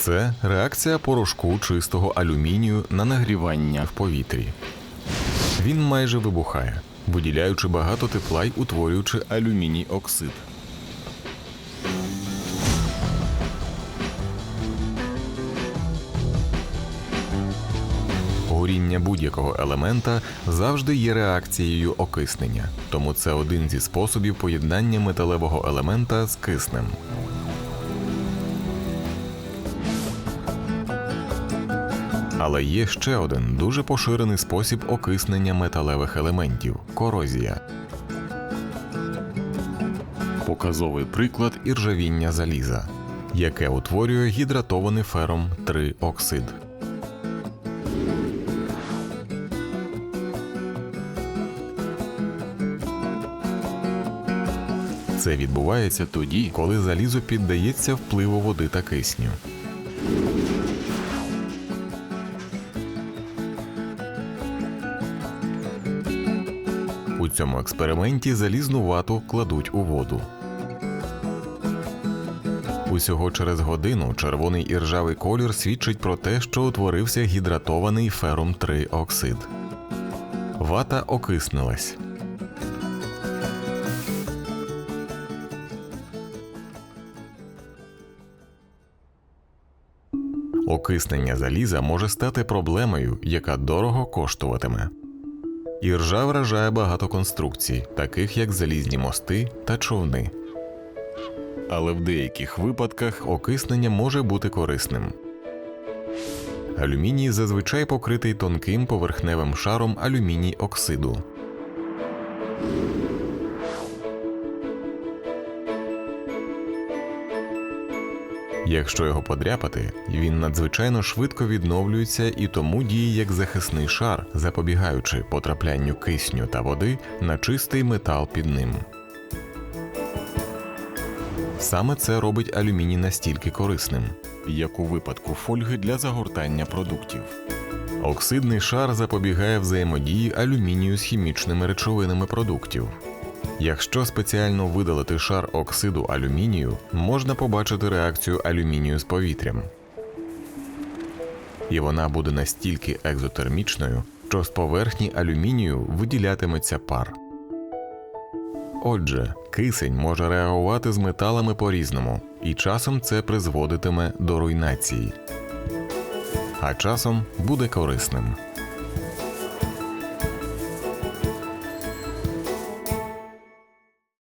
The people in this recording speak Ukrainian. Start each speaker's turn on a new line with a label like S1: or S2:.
S1: Це реакція порошку чистого алюмінію на нагрівання в повітрі. Він майже вибухає, виділяючи багато тепла й утворюючи алюміній оксид. Горіння будь-якого елемента завжди є реакцією окиснення, тому це один зі способів поєднання металевого елемента з киснем. Але є ще один дуже поширений спосіб окиснення металевих елементів корозія. Показовий приклад іржавіння заліза, яке утворює гідратований фером 3 оксид. Це відбувається тоді, коли залізо піддається впливу води та кисню. Цьому експерименті залізну вату кладуть у воду. Усього через годину червоний і ржавий колір свідчить про те, що утворився гідратований ферум 3 оксид. Вата окиснилась. Окиснення заліза може стати проблемою, яка дорого коштуватиме. Іржа вражає багато конструкцій, таких як залізні мости та човни. Але в деяких випадках окиснення може бути корисним. Алюміній зазвичай покритий тонким поверхневим шаром алюміній оксиду. Якщо його подряпати, він надзвичайно швидко відновлюється і тому діє як захисний шар, запобігаючи потраплянню кисню та води на чистий метал під ним. Саме це робить алюміній настільки корисним, як у випадку фольги для загортання продуктів. Оксидний шар запобігає взаємодії алюмінію з хімічними речовинами продуктів. Якщо спеціально видалити шар оксиду алюмінію, можна побачити реакцію алюмінію з повітрям. І вона буде настільки екзотермічною, що з поверхні алюмінію виділятиметься пар. Отже, кисень може реагувати з металами по-різному, і часом це призводитиме до руйнації, а часом буде корисним.